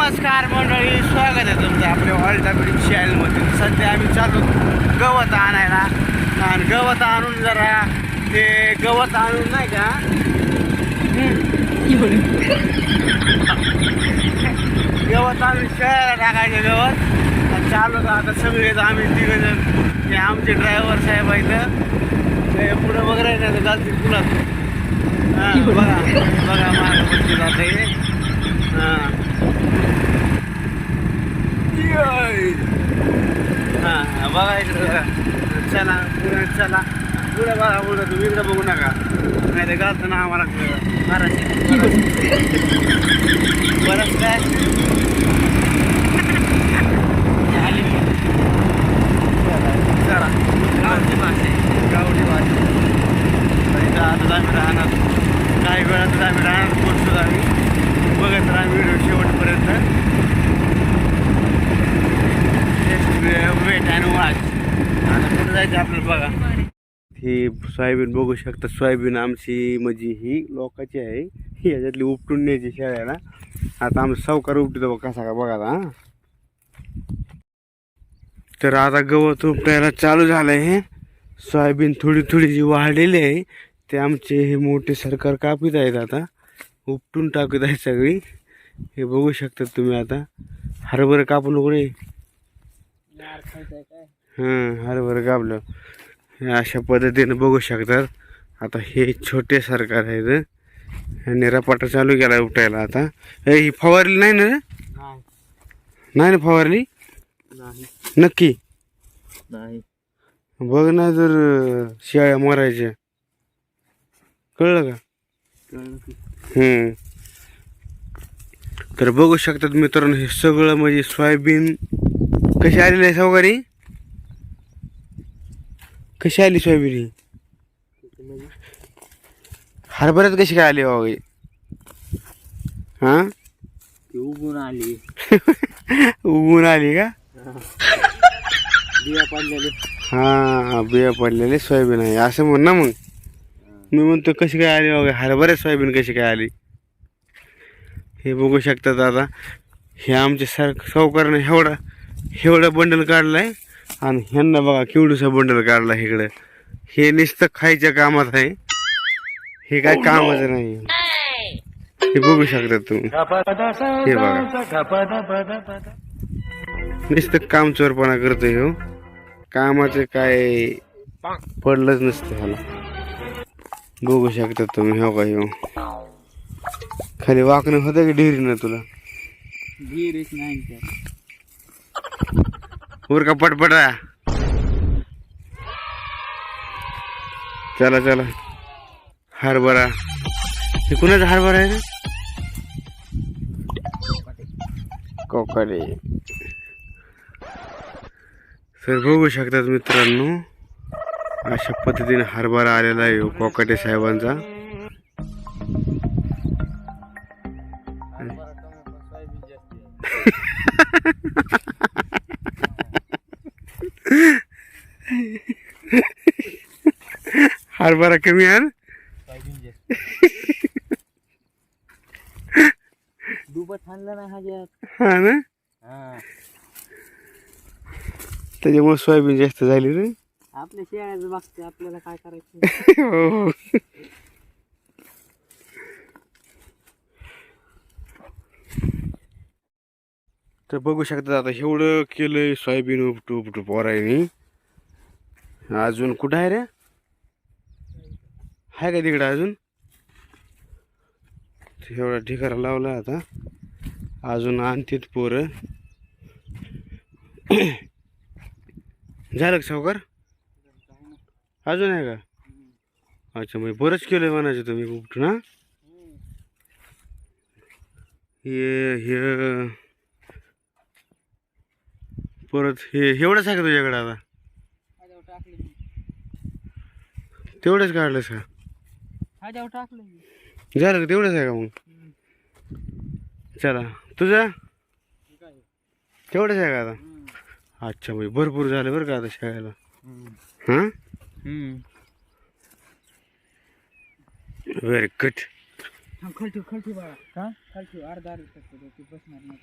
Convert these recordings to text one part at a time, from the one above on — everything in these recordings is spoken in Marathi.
नमस्कार मंडळी स्वागत आहे तुमचं आपल्या ऑल्टा बिडिंग चॅनलमध्ये सध्या आम्ही चालू गवत आणायला. आणि गवत आणून जरा ते गवत आणून नाही का? गवत आणून शहराला टाकायचे गवत. आणि चालू आता सगळेच आम्ही तिघजण हे आमचे ड्रायव्हर साहेब आहेत. ते पुढं वगैरे नाही तर घालतील तुला हां बघा बघा माझं हां. हां हा बघा इकडे. चला पुढे चला. पुढे बघा पुढे तुम्ही इकडे बघू नका. नाही तर घालतो ना आम्हाला बरंच काय बघा. ही सोयाबीन बघू शकता सोयाबीन आमची म्हणजे ही लोकांची आहे. ही याच्यातली उपटून न्यायची शेळ्याला आता आमचं सावकार उपटतो बघ कसा का बघा आता हा. तर आता गवत उपटायला चालू झालं आहे सोयाबीन थोडी थोडी जी वाढलेली आहे. ते आमचे हे मोठे सरकार कापित आहेत आता. उपटून टाकत आहे सगळी. हे बघू शकता तुम्ही आता. हरभरं कापू नको रे हां हरभरं कापलं हे अशा पद्धतीने बघू शकतात. आता हे छोटे सरकार आहेत. ह्यांनी रपाटा चालू केला उठायला आता. हे ही फवारली नाही ना? नाही. ना फवारली? नक्की? नाही. बघ ना जर शेळ्या मरायच्या. कळलं का? कळलं की. हम्म. तर बघू शकतात मित्रांनो हे सगळं म्हणजे सोयाबीन कशी आलेली आहे सावकारी? कशी आली सोयाबीन? ही हरभऱ्यात कशी काय आली बाबा हा? ती उगून आली. उगून आली का? बिया पडलेले. हा बिया पडलेले सोयाबीन आहे. असं म्हण ना मग. मी म्हणतो कशी काय आली बाबा हरभऱ्यात सोयाबीन कशी काय आली? हे बघू शकतात आता. हे आमचे सर सावकारने एवढा एवढा बंडल काढलाय. आणि ह्यांना बघा केवढूसा बंडल काढला इकडं. हे नुसतं खायच्या कामात आहे. हे काय कामाचं नाही. हे बघू शकतात तुम्ही. हे बघा. नुसतं काम चोरपणा करतोय हो. कामाचं काय पडलंच नसतं ह्याला. बघू शकता तुम्ही हो का हो. खाली वाकणं होतं की डेअरीनं तुला? नाही त्यात. वर का पटपटा. चला चला. हरभरा. हे कुणाचा हरभरा आहे रे? कोकडे तर बघू शकतात मित्रांनो अशा पद्धतीने हरभरा आलेला आहे हो कोकाटे साहेबांचा. हरभरा कमी आहे ना? दुबत आणलं ना ह्याच्यात हा ना हा त्याच्यामुळे सोयाबीन जास्त झाली रे आपल्या शेळ्याच बघते आपल्याला काय करायचं हो तर बघू शकतात आता एवढं केलंय सोयाबीन उपटू उपटू पोरायनी अजून कुठं आहे रे आहे का तिकडं अजून? एवढा ढिगारा लावला आता. अजून आणतीत पोरं. झालं का सावकार? अजून आहे का? अच्छा म्हणजे बरंच केलं म्हणायचं तुम्ही उपटून हा? हे हे. परत हे एवढंच आहे का तुझ्याकडे आता? तेवढंच काढलंस का? ह्याच्यावर टाकलं मी झालं का तेवढंच आहे का मग? चला तुझं? काय तेवढंच आहे का आता? अच्छा म्हणजे भरपूर झालं बरं का आता शाळेला. हां? व्हेरी गुड थांब खालठी खालठी बाळा. का? खालठी अर्धा अर्धा टाकतो ती बसणार नाही.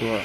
वा.